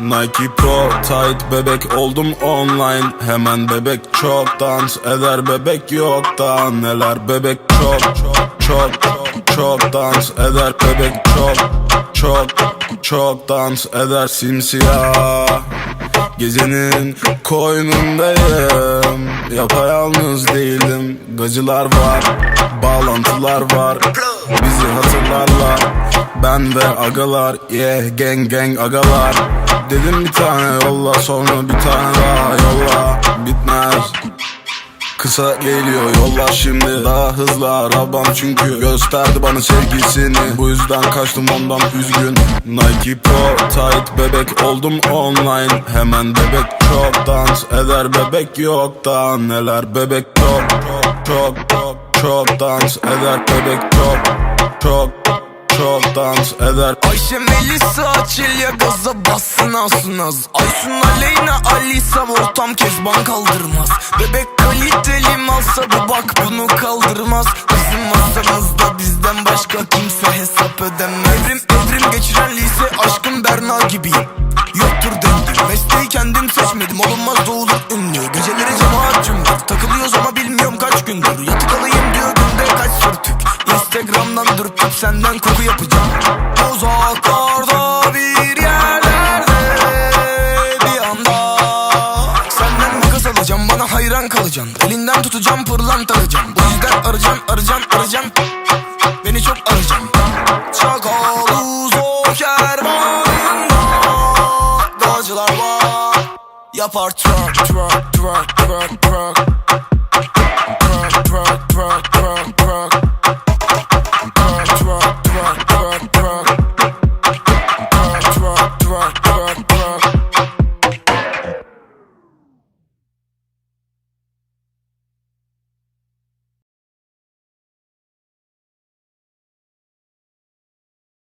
Nike Pro tight bebek oldum online. Hemen bebek çok dans eder bebek yok da neler Bebek çok çok çok çok dans eder bebek çok çok çok dans eder simsiyah. Gecenin koynundayım. Yapayalnız değilim. Gacılar var Bağlantılar var. Bizi hatırlarlar. Ben ve agalar Yeah gang gang agalar Dedim bir tane yolla Sonra bir tane daha yolla. Bitmez. Kısa geliyor yollar şimdi. Daha hızlı arabam çünkü Gösterdi bana sevgisini. Bu yüzden kaçtım ondan üzgün. Nike Pro tight bebek oldum online. Hemen bebek çok dans eder bebek yok da neler Bebek çok çok çok çok çok dans eder bebek çok dans eder. Ayşe Melisa Çelya gaza bassın alsın az Aysun Aleyna Alisa ortam kezban kaldırmaz. Bebek kaliteli malsa bu bak bunu kaldırmaz. Bizim masamızda bizden başka kimse hesap ödemez Evrim evrim geçiren lise aşkım Berna gibiyim Yoktur dengim mesleği kendim seçmedim. Olunmaz doğulur ünlü. Geceleri cemaat cümbür takılıyoruz ama bilmiyorum kaç gündür. Yatık alayım diyor günde kaç sürtük Instagram'dan dürtüp senden koku yapacağım. Uzaklarda bir yerlerde bir anda. Senden makas alacağım bana hayran kalacaksın. Elinden tutacağım pırlanta alacağım Bu yüzden arayacaksın arayacaksın arayacaksın Beni çok arayacaksın Çakalız o kervanında. Dağcılar var. Yapar twerk twerk Twerk twerk twerk